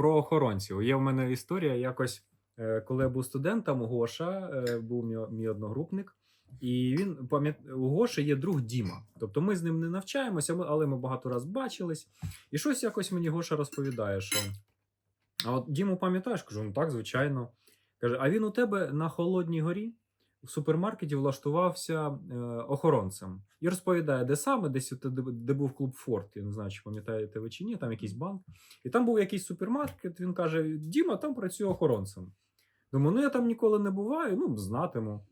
охоронців. Є в мене історія якось, е, коли я був студентом, Гоша е, був мій, мій одногрупник. І він пам'ят... у Гоші є друг Діма. Тобто ми з ним не навчаємося, але ми багато раз бачились. І щось якось мені Гоша розповідає, що. А от Діму пам'ятаєш? Кажу, ну так, звичайно. Каже, а він у тебе на Холодній горі в супермаркеті влаштувався е, охоронцем. І розповідає, де саме, десь де, був клуб Форт. Я не знаю, чи пам'ятаєте ви чи ні, там якийсь банк. І там був якийсь супермаркет. Він каже: Діма там працює охоронцем. Думаю, ну я там ніколи не буваю, ну знатиму.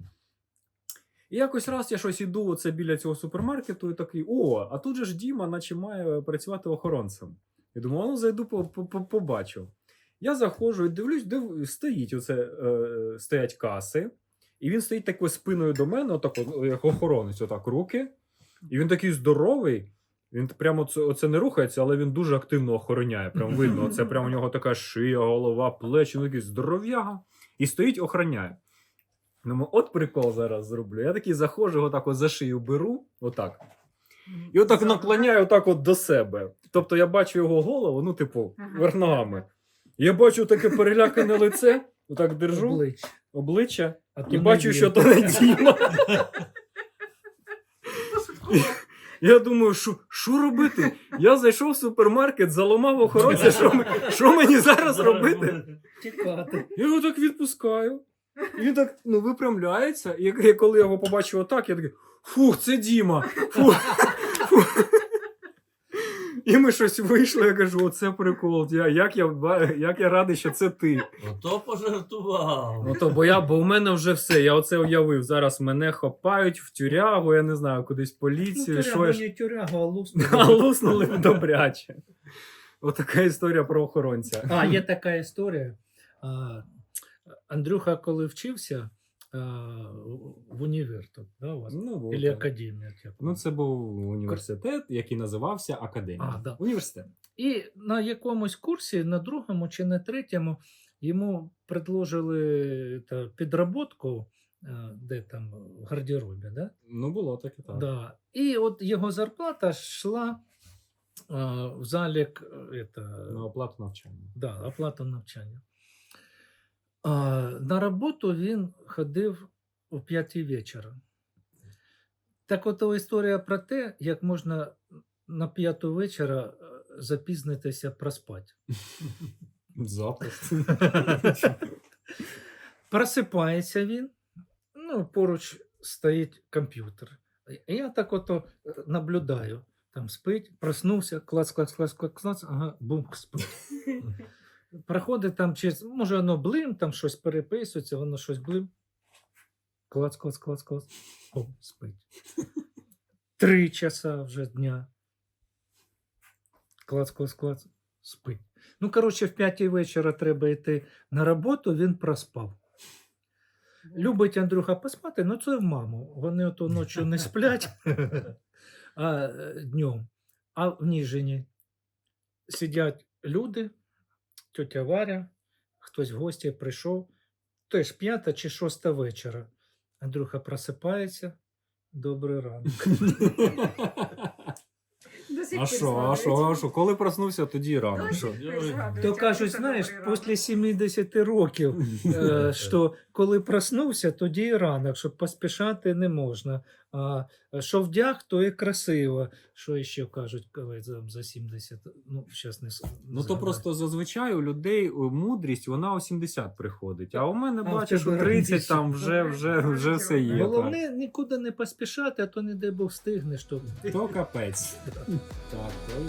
І якось раз я щось іду оце біля цього супермаркету і такий: о, а тут же ж Діма, наче має працювати охоронцем. І думаю, ну зайду по- по- по- побачу. Я заходжу і дивлюсь, див... стоїть оце, е, стоять каси, і він стоїть такою спиною до мене, отак, як охоронець, отак руки. І він такий здоровий. Він прямо це, оце не рухається, але він дуже активно охороняє. Прям видно, це прямо у нього така шия, голова, плечі, ну такий здоров'яга. І стоїть, охороняє. Ну, от прикол зараз зроблю. Я такий заходжу, отак от за шию беру, отак. І отак наклоняю отак от до себе. Тобто я бачу його голову, ну, типу, Ага. верх ногами. Я бачу таке перелякане лице, отак держу Обличчя. обличчя А і бачу, що то не Діма. Я думаю, що, що робити? Я зайшов в супермаркет, заламав охоронця, що, що мені зараз робити? Тікати. Я його так відпускаю. І він так ну, випрямляється. І коли я його побачив отак, я такий: фух, це Діма. Фух. Фух. І ми щось вийшли, я кажу, оце прикол. Я, як, я, як я радий, що це ти. Ото пожартував. Ну то, бо я, бо в мене вже все. Я оце уявив. Зараз мене хапають в тюрягу, я не знаю, кудись Ну, поліцію. що тюрягу, я не тюрягу, а лус. А луснули добряче. Отака історія про охоронця. А, є така історія. А, Андрюха, коли вчився а, в універ, тут, да, у вас? Ну, був Или так. академія. як ну, це був університет, який називався А, Академія. да. Університет. І на якомусь курсі, на другому чи на третьому, йому предложили та, підроботку, е, де там в гардеробі, да? Ну, було таке так. Да. І от його зарплата йшла а, в залік е, это, На оплату навчання. да, оплату навчання. А, на роботу він ходив о 5 вечора. Так от історія про те, як можна на п'яту вечора е, запізнитися проспати. Запросто. Просипається він, ну, поруч стоїть комп'ютер. Я так ото е, наблюдаю. Там спить, проснувся, клац, клац, клац, клац, клац, ага, бум, спить. Проходить там через, може, воно блим, там щось переписується, воно щось блим. Клац, клац, клац, клац. О, спить. Три часа вже дня. Клац, клац, клац, спить. Ну, коротше, в п'ятій вечора треба йти на роботу, він проспав. Любить Андрюха поспати, ну це в маму. Вони ото ночі не сплять е, днем. А в Ніжині сидять люди, тетя Варя, хтось в гості прийшов. Теж п'ята чи шоста вечора. Андрюха просипається. Добрий ранок. А що, а що, а що? Коли проснувся, тоді і рано. Що? То кажуть, знаєш, після 70 років, е, що коли проснувся, тоді і ранок, що поспішати не можна. А що вдяг, то і красиво. Що ще кажуть, коли за 70, ну, зараз не Ну то згадаю. просто зазвичай у людей мудрість, вона у 70 приходить. А у мене А, бачиш, у тебе 30 там вже, вже, вже все є. так. Головне нікуди не поспішати, а то не дай Бог встигнеш. То... То капець. Так, то є.